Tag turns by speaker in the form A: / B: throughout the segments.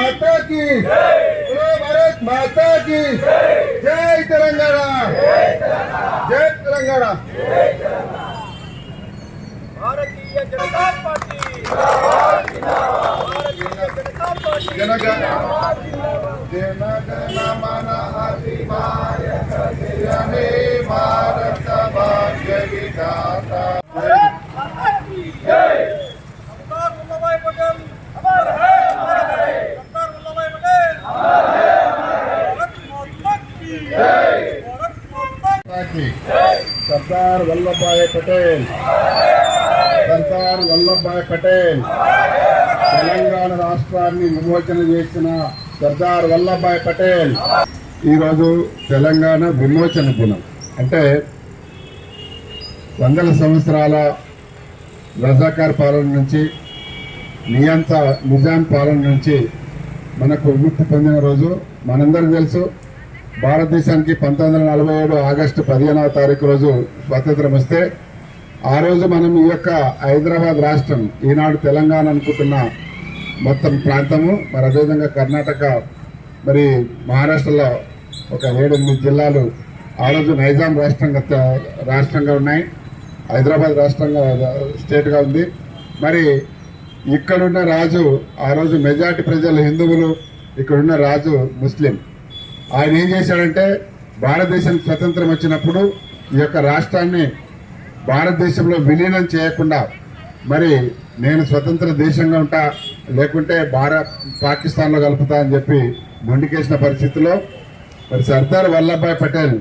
A: माता की। बोलो भारत माता की। जय। तेलंगाना। जय तेलंगाना।
B: भारतीय जनता पार्टी। जनता पार्टी।
A: जनता। जनता సర్దార్ వల్లభాయ్ పటేల్. సర్దార్ వల్లభాయ్ పటేల్. తెలంగాణ రాష్ట్రాన్ని విమోచన చేసిన సర్దార్ వల్లభాయ్ పటేల్. ఈరోజు తెలంగాణ విమోచన దినం. అంటే వందల సంవత్సరాల రజాకార్ పాలన నుంచి నియంత నిజాం పాలన నుంచి మనకు విముక్తి పొందిన రోజు. మనందరికీ తెలుసు భారతదేశానికి పంతొమ్మిది వందల నలభై ఏడు ఆగస్టు పదిహేనవ తారీఖు రోజు స్వాతంత్రం వస్తే ఆ రోజు మనం ఈ యొక్క హైదరాబాద్ రాష్ట్రం ఈనాడు తెలంగాణ అనుకుంటున్న మొత్తం ప్రాంతము మరి అదేవిధంగా కర్ణాటక మరి మహారాష్ట్రలో ఒక ఏడెనిమిది జిల్లాలు ఆ రోజు నైజాం రాష్ట్రంగా రాష్ట్రంగా ఉన్నాయి. హైదరాబాద్ రాష్ట్రంగా స్టేట్గా ఉంది. మరి ఇక్కడున్న రాజు ఆ రోజు మెజార్టీ ప్రజలు హిందువులు ఇక్కడున్న రాజు ముస్లిం. ఆయన ఏం చేశాడంటే భారతదేశం స్వతంత్రం వచ్చినప్పుడు ఈ యొక్క రాష్ట్రాన్ని భారతదేశంలో విలీనం చేయకుండా మరి నేను స్వతంత్ర దేశంగా ఉంటా లేకుంటే భారత్ పాకిస్తాన్లో కలుపుతా అని చెప్పి మొండికేసిన పరిస్థితిలో మరి సర్దార్ వల్లభాయ్ పటేల్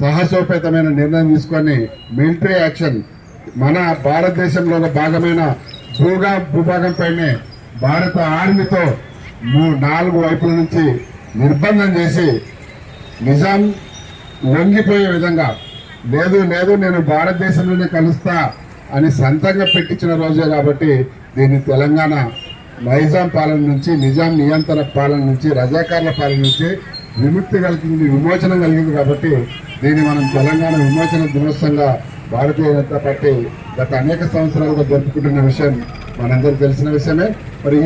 A: సాహసోపేతమైన నిర్ణయం తీసుకొని మిలిటరీ యాక్షన్ మన భారతదేశంలో ఒక భాగమైన భూగా భూభాగంపైనే భారత ఆర్మీతో మూ నాలుగు వైపుల నుంచి నిర్బంధం చేసి నిజాం లొంగిపోయే విధంగా లేదు లేదు నేను భారతదేశంలోనే కలుస్తా అని సంతంగా పెట్టించిన రోజే కాబట్టి దీన్ని తెలంగాణ నైజాం పాలన నుంచి నిజాం నియంత్రణ పాలన నుంచి రజాకారుల పాలన నుంచి విముక్తి కలిగింది విమోచనం కలిగింది కాబట్టి దీన్ని మనం తెలంగాణ విమోచన దినోత్సవంగా భారతీయ జనతా పార్టీ గత అనేక సంవత్సరాలుగా జరుపుకుంటున్న విషయం మనందరికీ తెలిసిన విషయమే. మరి